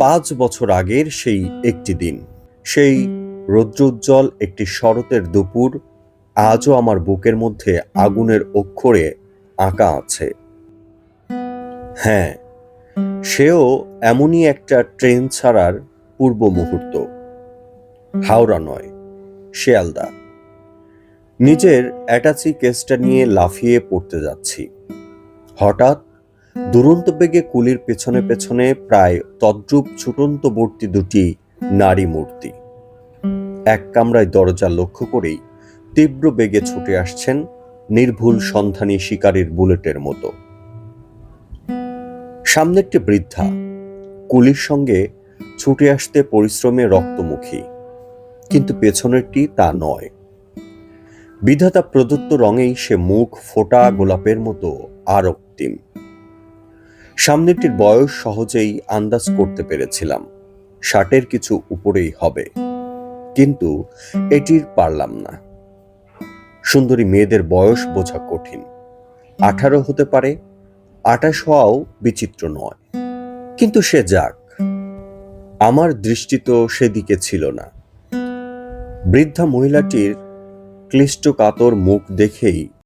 পাঁচ বছর আগের সেই একটি দিন। সেই রৌদ্রোজ্জ্বল একটি শরতের দুপুর আজও আমার বুকের মধ্যে আগুনের অক্ষরে আঁকা আছে। হ্যাঁ সেও এমনই একটা ট্রেন ছাড়ার পূর্ব মুহূর্ত। হাওড়া নয়, শিয়ালদা। নিজের অ্যাটাচি কেসটা নিয়ে লাফিয়ে পড়তে যাচ্ছি। হঠাৎ দুরন্ত বেগে কুলির পেছনে পেছনে প্রায় তদ্রূপ ছুটন্তবর্তী দুটি নারী মূর্তি। এক কামরায় দরজা লক্ষ্য করেই তীব্র বেগে ছুটে আসছেন নির্ভুল সন্ধানী শিকারীর বুলেটের মতো। সামনেরটি বৃদ্ধা কুলির সঙ্গে ছুটে আসতে পরিশ্রমে রক্তমুখী কিন্তু পেছনেরটি তা নয়। বিধাতা প্রদত্ত রঙেই সে মুখ ফোটা গোলাপের মতো আর সামনেরটির বয়স সহজেই আন্দাজ করতে পেরেছিলাম। ষাটের কিছু উপরেই হবে। কিন্তু এটির পারলাম না। সুন্দরী মেয়েদের বয়স বোঝা কঠিন। আঠারো হতে পারে, আঠাশ হওয়াও বিচিত্র নয়। কিন্তু সে যাক। আমার দৃষ্টি তো সেদিকে ছিল না। বৃদ্ধা মহিলাটির ক্লিষ্ট কাতর মুখ দেখেই